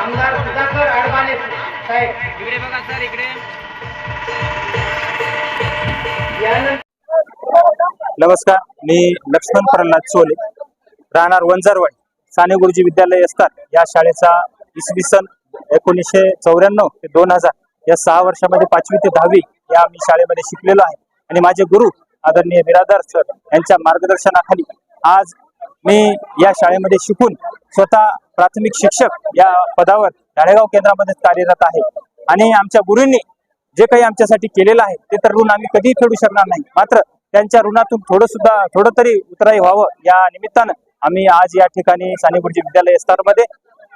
आमदार सुधाकर अडबाले साहेब. इकडे बघा सर इकडे. नमस्कार मी लक्ष्मण प्रल्हाद सोले राहणार वंजारवाडी साने गुरुजी विद्यालय असतात. या शाळेचा इसवी सन एकोणीसशे चौऱ्याण्णव ते दोन हजार या सहा वर्षामध्ये पाचवी ते दहावी या मी शाळेमध्ये शिकलेलो आहे. आणि माझे गुरु आदरणीय बिरादार सर यांच्या मार्गदर्शनाखाली आज मी या शाळेमध्ये शिकून स्वतः प्राथमिक शिक्षक या पदावर धाडेगाव केंद्रामध्ये कार्यरत आहे. आणि आमच्या गुरूंनी जे काही आमच्यासाठी केलेलं आहे ते तर ऋण आम्ही कधीही फेडू शकणार नाही. मात्र त्यांच्या ऋणातून थोडं सुद्धा थोडं तरी उतराई व्हावं या निमित्तानं आम्ही आज या ठिकाणी साने गुरुजी विद्यालय स्तरमध्ये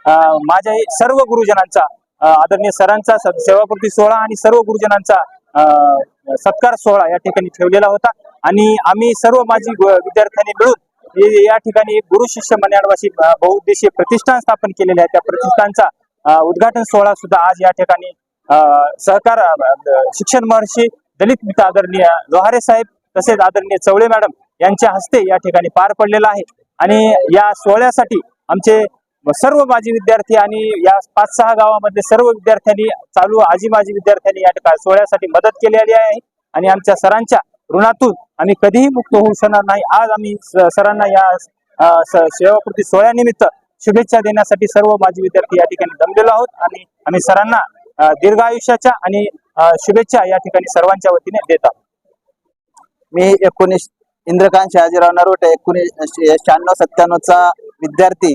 अं, माझ्या सर्व गुरुजनांचा आदरणीय सरांचा स- सेवाकृती सोहळा आणि सर्व गुरुजनांचा अं, सत्कार सोहळा या ठिकाणी ठेवलेला होता. आणि आम्ही सर्व माझी विद्यार्थ्यांनी मिळून या ठिकाणी गुरु शिष्य मन्याडवाशी बहुउद्देशीय प्रतिष्ठान स्थापन केलेले आहे. त्या प्रतिष्ठानचा उद्घाटन सोहळा सुद्धा आज या ठिकाणी सहकार शिक्षण महर्षी दलित मित्र आदरणीय लोहारे साहेब तसेच आदरणीय चवळे मॅडम यांच्या हस्ते या ठिकाणी पार पडलेला आहे. आणि या सोहळ्यासाठी आमचे सर्व माजी विद्यार्थी आणि या पाच सहा गावामध्ये सर्व विद्यार्थ्यांनी चालू आजी माजी विद्यार्थ्यांनी या ठिकाणी सोहळ्यासाठी मदत केलेली आहे. आणि आमच्या सरांच्या ऋणातून आम्ही कधीही मुक्त होऊ शकणार नाही. आज आम्ही सरांना या सेवाकृती सोहळ्यानिमित्त शुभेच्छा देण्यासाठी सर्व माजी विद्यार्थी या ठिकाणी जमलेलो आहोत आणि आम्ही सरांना दीर्घ आयुष्याच्या आणि शुभेच्छा या ठिकाणी सर्वांच्या वतीने देत आहोत. मी एकोणीस इंद्रकांत शहाजीराव नरोटे एकोणीस शहाण्णव सत्त्याण्णवचा विद्यार्थी.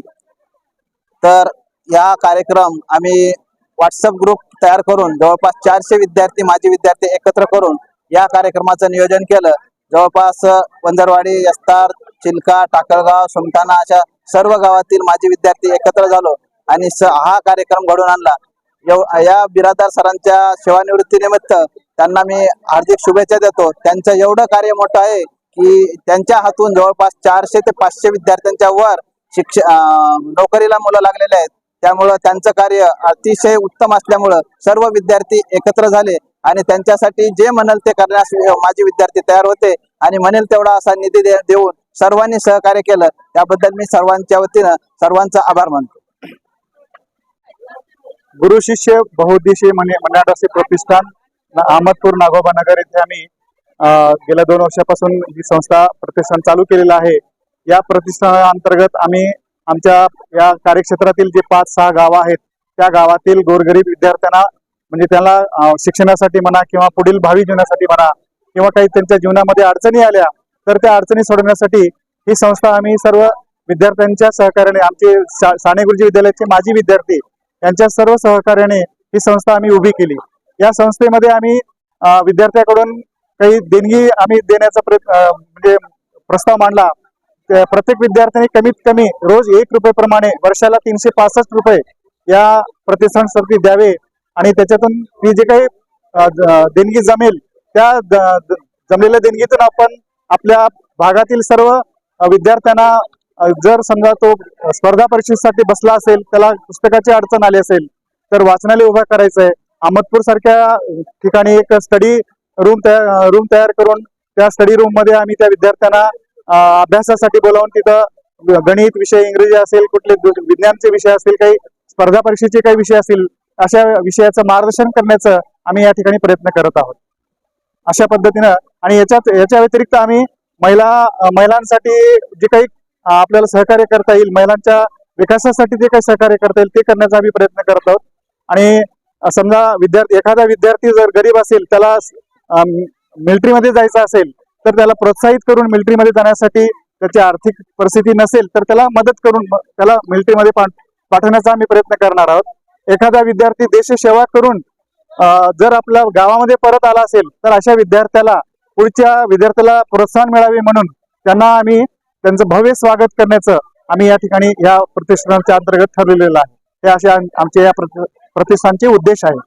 तर या कार्यक्रम आम्ही व्हॉट्सअप ग्रुप तयार करून जवळपास चारशे विद्यार्थी माजी विद्यार्थी एकत्र करून या कार्यक्रमाचं नियोजन केलं. जवळपास वंजरवाडी यस्तार चिलका टाकळगाव सुमठाणा अशा सर्व गावातील माजी विद्यार्थी एकत्र झालो आणि स हा कार्यक्रम घडून आणला. या बिरादार सरांच्या सेवानिवृत्तीनिमित्त त्यांना मी हार्दिक शुभेच्छा देतो. त्यांचं एवढं कार्य मोठं आहे की त्यांच्या हातून जवळपास चारशे ते पाचशे विद्यार्थ्यांच्या वर शिक्ष नोकरीला मुलं लागलेले आहेत. त्यामुळं त्यांचं कार्य अतिशय उत्तम असल्यामुळं सर्व विद्यार्थी एकत्र झाले आणि त्यांच्यासाठी जे म्हणेल ते करण्यास माझे विद्यार्थी तयार होते. आणि म्हणेल तेवढा असा निधी दे- देऊन सर्वांनी सहकार्य केलं. त्याबद्दल मी सर्वांच्या वतीनं सर्वांचा आभार मानतो. गुरु शिष्य बहुउद्देशीय म्हणे मनाडासी प्रतिष्ठान अहमदपूर नागोबा नगर येथे आम्ही अं, गेल्या दोन वर्षापासून ही संस्था प्रतिष्ठान चालू केलेलं आहे. या प्रतिष्ठानाअंतर्गत आम्ही आमच्या या कार्यक्षेत्रातील जे पाच सहा गावं आहेत त्या गावातील गोरगरीब विद्यार्थ्यांना म्हणजे त्यांना शिक्षणासाठी म्हणा किंवा पुढील भावी जीवनासाठी म्हणा किंवा काही त्यांच्या जीवनामध्ये अडचणी आल्या तर त्या अडचणी सोडवण्यासाठी ही संस्था आम्ही सर्व विद्यार्थ्यांच्या सहकार्याने आमचे साने गुरुजी विद्यालयाचे माजी विद्यार्थी यांच्या सर्व सहकार्याने ही संस्था आम्ही उभी केली. या संस्थेमध्ये आम्ही विद्यार्थ्याकडून काही देणगी आम्ही देण्याचा प्रयत्न म्हणजे प्रस्ताव मांडला. प्रत्येक विद्यार्थ्याने कमीत कमी रोज एक रुपये प्रमाणे वर्षाला तीनशे पासष्ट रुपये या प्रतिष्ठानसाठी द्यावे. आणि त्याच्यातून ती जे काही देणगी जमेल त्या जमलेल्या देणगीतून आपण आपल्या भागातील सर्व विद्यार्थ्यांना जर समजा तो स्पर्धा परीक्षेसाठी बसला असेल त्याला पुस्तकाची अडचण आली असेल तर वाचनालय उभा करायचं आहे अहमदपूर सारख्या ठिकाणी एक स्टडी रूम तयार रूम तयार करून त्या स्टडी रूममध्ये आम्ही त्या विद्यार्थ्यांना अभ्यासासाठी बोलावून तिथं गणित विषय इंग्रजी असेल कुठले विज्ञानचे विषय असतील काही स्पर्धा परीक्षेचे काही विषय असतील अशा विषयाचं मार्गदर्शन करण्याचं आम्ही या ठिकाणी प्रयत्न करत आहोत. अशा पद्धतीनं आणि याच्यात याच्या व्यतिरिक्त आम्ही महिला महिलांसाठी जे काही आपल्याला सहकार्य करता येईल महिलांच्या विकासासाठी जे काही सहकार्य करता येईल ते करण्याचा आम्ही प्रयत्न करत आहोत. आणि समजा विद्यार्थी एखादा विद्यार्थी जर गरीब असेल त्याला मिलिटरीमध्ये जायचं असेल तर त्याला प्रोत्साहित करून मिलिटरीमध्ये जाण्यासाठी त्याची आर्थिक परिस्थिती नसेल तर त्याला मदत करून त्याला मिलिटरीमध्ये पाठ- पाठवण्याचा आम्ही प्रयत्न करणार आहोत. एखादा विद्यार्थी देशसेवा करून जर आपल्या गावामध्ये परत आला असेल तर अशा विद्यार्थ्याला पुढच्या विद्यार्थ्याला प्रोत्साहन मिळावे म्हणून त्यांना आम्ही त्यांचं भव्य स्वागत करण्याचं आम्ही या ठिकाणी या प्रतिष्ठानाच्या अंतर्गत ठरवलेलं आहे. हे असे आमचे या प्रतिष्ठानचे उद्देश आहे.